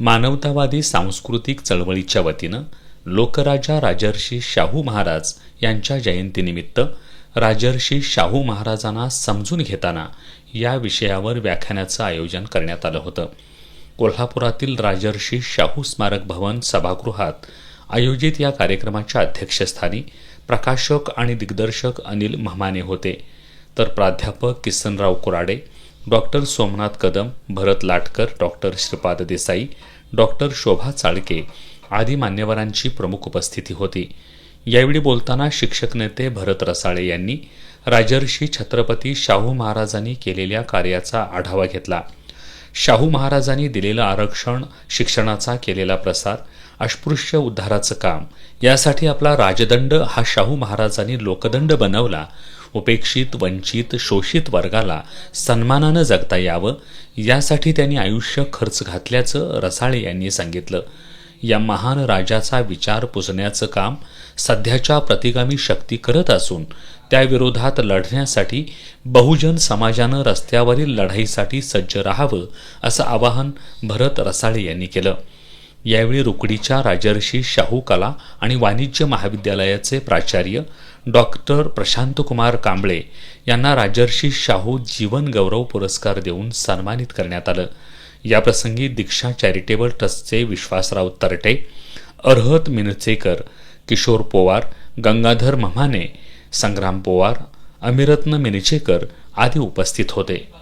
मानवतावादी सांस्कृतिक चळवळीच्या वतीनं लोकराजा राजर्षी शाहू महाराज यांच्या जयंतीनिमित्त राजर्षी शाहू महाराजांना समजून घेताना या विषयावर व्याख्यानाचं आयोजन करण्यात आलं होतं. कोल्हापुरातील राजर्षी शाहू स्मारक भवन सभागृहात आयोजित या कार्यक्रमाच्या अध्यक्षस्थानी प्रकाशक आणि दिग्दर्शक अनिल महमाने होते. तर प्राध्यापक Kisanrao Kurade doctor Somnath Kadam Bharat Latkar doctor Shripad Desai doctor Shobha Chalke आदी मान्यवरांची प्रमुख उपस्थिती होती. यावेळी बोलताना शिक्षक नेते भरत रसाळे यांनी राजर्षी छत्रपती शाहू महाराजांनी केलेल्या कार्याचा आढावा घेतला. शाहू महाराजांनी दिलेलं आरक्षण शिक्षणाचा केलेला प्रसार अस्पृश्य उद्धाराचं काम यासाठी आपला राजदंड हा शाहू महाराजांनी लोकदंड बनवला. उपेक्षित वंचित शोषित वर्गाला सन्मानानं जगता यावं यासाठी त्यांनी आयुष्य खर्च घातल्याचं रसाळे यांनी सांगितलं. या महान राजाचा विचार पुजण्याचं काम सध्याच्या प्रतिगामी शक्ती करत असून त्याविरोधात लढण्यासाठी बहुजन समाजानं रस्त्यावरील लढाईसाठी सज्ज राहावं असं आवाहन भरत रसाळे यांनी केलं. यावेळी रुकडीच्या राजर्षी शाहू कला आणि वाणिज्य महाविद्यालयाचे प्राचार्य डॉक्टर प्रशांतकुमार कांबळे यांना राजर्षी शाहू जीवन गौरव पुरस्कार देऊन सन्मानित करण्यात आलं. याप्रसंगी दीक्षा चॅरिटेबल ट्रस्टचे विश्वासराव तरटे अर्हत मिनचेकर किशोर पोवार गंगाधर मम्हाने संग्राम पोवार अमिरत्न मिनिचेकर आदी उपस्थित होते.